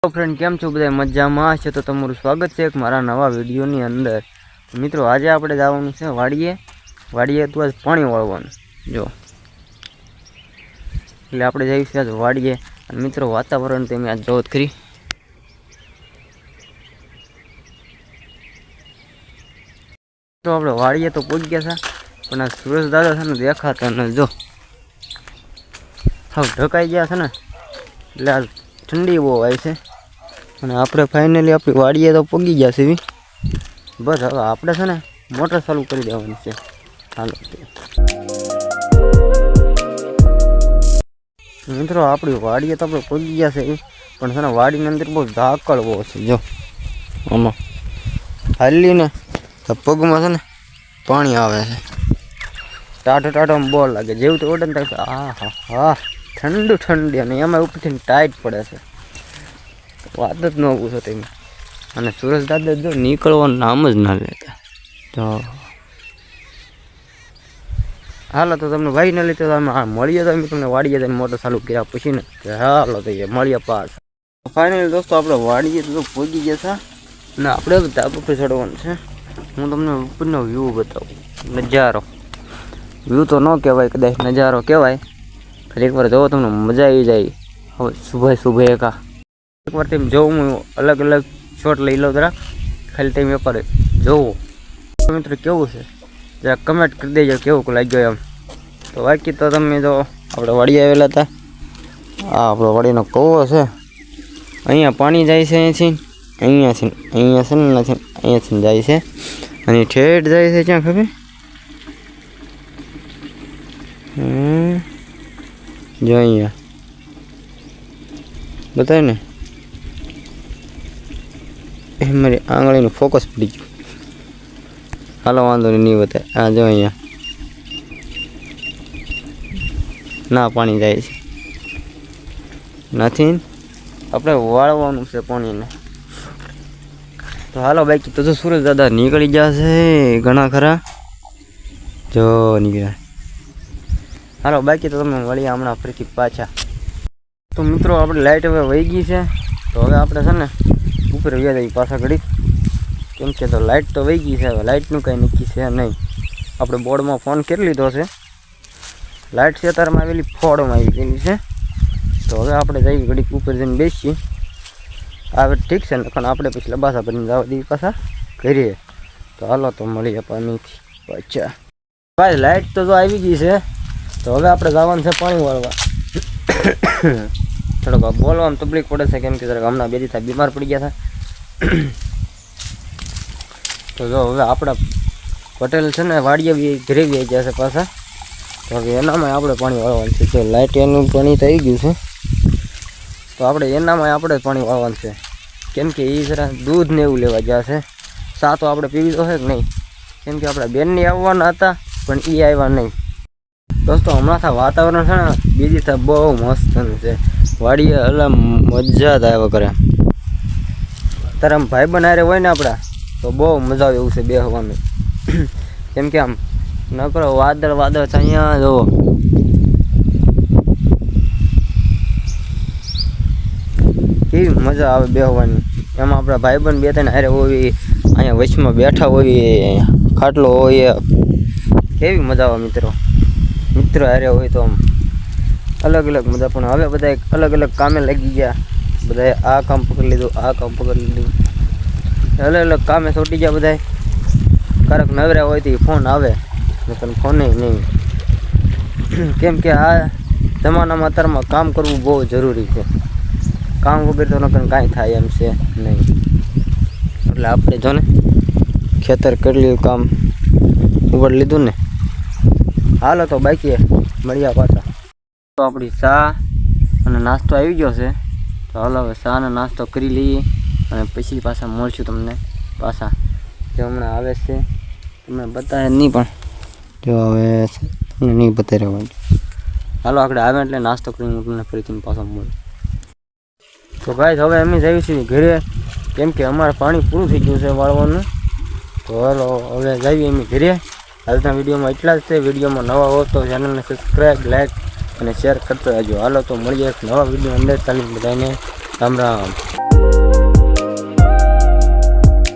Friend કેમ છો બધા મજામાં છે તો તમારું સ્વાગત છે એક મારા નવા વિડીયોની અંદર. મિત્રો, આજે આપણે જવાનું છે વાડીએ. વાડીએ તો આજ પાણી વાળવાનું. જો. એટલે આપણે જઈશું આજ વાડીએ. અને મિત્રો, વાતાવરણ તમે આજ જોત કરી તો આપણે વાડીએ તો પહોંચી ગયા છે, પણ આ સુરેશ દાદા છે ને દેખાતા ને જો. સાવ ઢકાઈ ગયા છે ને. એટલે આ ઠંડી બહુ આવી છે. અને આપણે ફાઇનલી આપણી વાડીએ તો પગી ગયા છે બસ હવે આપણે છે ને મોટર ચાલુ કરી દેવાની છે. હાલો. મિત્રો, આપણી વાડીએ તો આપણે પગી ગયા છે પણ છે ને વાડીની અંદર બહુ ઝાકળ બહુ છે, જો. આમાં હાલીને તો પગમાં છે ને પાણી આવે છે. ટાટો ટાટો બોલ લાગે. જેવું તો ઓડન થાય આ હા હા. ઠંડુ ઠંડી અને એમાં ઉપરથી ટાઈટ પડે છે. વાત જ ન પૂછો તમે. અને સુરજ દાદા જો નીકળવાનું નામ જ ના લેતા. તો હાલો, તો તમને ભાઈ ન લીધો તમે મળીએ તો અમે તમને વાડીએ જઈને મોટર ચાલુ કર્યા પછી ને હાલો, તો મળીએ પાસ ફાઇનલી દોસ્તો, આપણે વાડીએ તો પહોંચી ગયા હતા ને આપણે ધાબા પર ચડવાનું છે. હું તમને ઉપરનો વ્યૂ બતાવું. નજારો. વ્યૂ તો ન કહેવાય, કદાચ નજારો કહેવાય. ફરી એકવાર જોવો, તમને મજા આવી જાય. હવે શુભે શુભે એકા. એકવાર તેમ જોઉં, હું અલગ અલગ શોટ લઈ લો જરા ખાલી ટાઈમ એકવાર જોવો મિત્રો કેવું છે? જરા કમેન્ટ કરી દેજો કેવું લાગ્યો એમ. તો બાકી તો તમે જો આપણે વાડી આવેલા હતા. આ આપણો વાડીનો કવો છે. અહીંયા પાણી જાય છે અહીંથી. અહીંયા છે અહીંયા છે ને નથી અહીંયાથી જાય છે. અને ઠેઠ જાય છે ક્યાં ખબર? જો અહીંયા. બતાવે ને. એ મારી આંગળીનું ફોકસ પડી ગયું. હાલો, વાંધો નહીં બતાવે હા જો અહીંયા. ના, પાણી જાય છે. નથી આપણે વાળવાનું છે પાણીને. તો હાલો, બાકી તો જો સુરજ દાદા નીકળી છે ઘણા ખરા. જો નીકળ્યા. હાલો, બાકી તો તમે મળીએ હમણાં ફરીથી પાછા. તો મિત્રો, આપણે લાઇટ હવે વહી ગઈ છે. તો હવે આપણે છે ને ઉપર વ્યા જઈએ પાછા ઘડી કેમ કે તો લાઇટ તો વહી ગઈ છે, હવે લાઇટનું કાંઈ નક્કી છે નહીં. આપણે બોર્ડમાં ફોન કરી લીધો છે. લાઇટ છે તારમાં આવેલી ફોડમાં આવી ગયેલી છે. તો હવે આપણે જઈએ ઘડીક ઉપર જઈને બેસીએ. આવે ઠીક છે ને પણ આપણે પછી લબાસા ભરીને જવા દઈએ પાછા કરીએ તો હાલો તો મળીએ પાણીથી પાછા. ભાઈ લાઇટ તો જો આવી ગઈ છે. તો હવે આપણે જવાનું છે પાણી વાળવા. થોડોક બોલવામાં તકલીફ પડે છે, કેમ કે જરાક હમણાં બે દિવસ બીમાર પડી ગયા હતા તો જો હવે આપણા પટેલ છે ને વાડીએ બી ઘરે આવી ગયા છે પાછા. તો હવે એનામાં આપણે પાણી વાળવાનું છે. જો લાઇટ એનું પાણી થઈ ગયું છે. તો આપણે એનામાં આપણે પાણી વાળવાનું છે. કેમ કે એ જરા દૂધ ને એવું લેવા ગયા છે. સા તો આપણે પીવી તો છે કે નહીં? કેમ કે આપણા બેનની આવવાના હતા, પણ એ આવ્યા નહીં. દોસ્તો, હમણાં થાય વાતાવરણ છે ને, બીજી થાય બહુ મસ્ત છે વાડીએ એટલે મજા આવ્યા કરે તારે આમ ભાઈ બનારે હોય ને આપણા તો બહુ મજા આવે એવું છે બેહવાનું. કેમ કે આમ ન કરો વાદળ વાદળ છે અહીંયા, જુઓ. કેવી મજા આવે બેહવાની. એમાં આપણા ભાઈબંધ બે ત્રણ હારે હોવી અહીંયા વચમાં બેઠા હોઈએ ખાટલો હોય. કેવી મજા આવે મિત્રો? મિત્રો હારે હોય તો આમ અલગ અલગ બધા પણ હવે બધા અલગ અલગ કામે લાગી ગયા. બધાએ આ કામ પકડી લીધું, આ કામ પકડી લીધું. અલગ અલગ કામે છોટી ગયા બધાએ ક્યારેક નવરા હોય તો ફોન આવે નકર ફોને નહીં. કેમ કે આ જમાનામાં અત્યારમાં કામ કરવું બહુ જરૂરી છે. કામ વગર તો નકર કાંઈ થાય એમ છે નહીં. એટલે આપણે જો ને ખેતર કરી કામ. ઉપર લીધું ને? હાલો તો બાકી મળ્યા પાછા. તો આપણી ચા અને નાસ્તો આવી ગયો છે. તો હાલો હવે ચા નાસ્તો કરી લઈએ અને પછી પાછા મળશું તમને પાછા. જે હમણાં આવે છે, તમને બતાવે નહીં પણ. જો હવે તમને નહીં બતાવી રહ્યો હાલો આપણે આવે એટલે નાસ્તો કરીને હું તમને ફરીથી પાછો મળું. તો ભાઈ હવે અમે જઈએ છીએ ઘરે. કેમ કે અમારે પાણી પૂરું થઈ ગયું છે વાળવાનું. તો હાલો હવે જઈએ અમે ઘરે. આજના વિડીયોમાં એટલા જ છે. વિડીયોમાં નવા હો તો ચેનલને સબસ્ક્રાઈબ લાઈક અને શેર કરતો રહેજો હાલો તો મળીએ એક નવા વીડિયો અંદર. ચાલીને બધાને રામ રામ.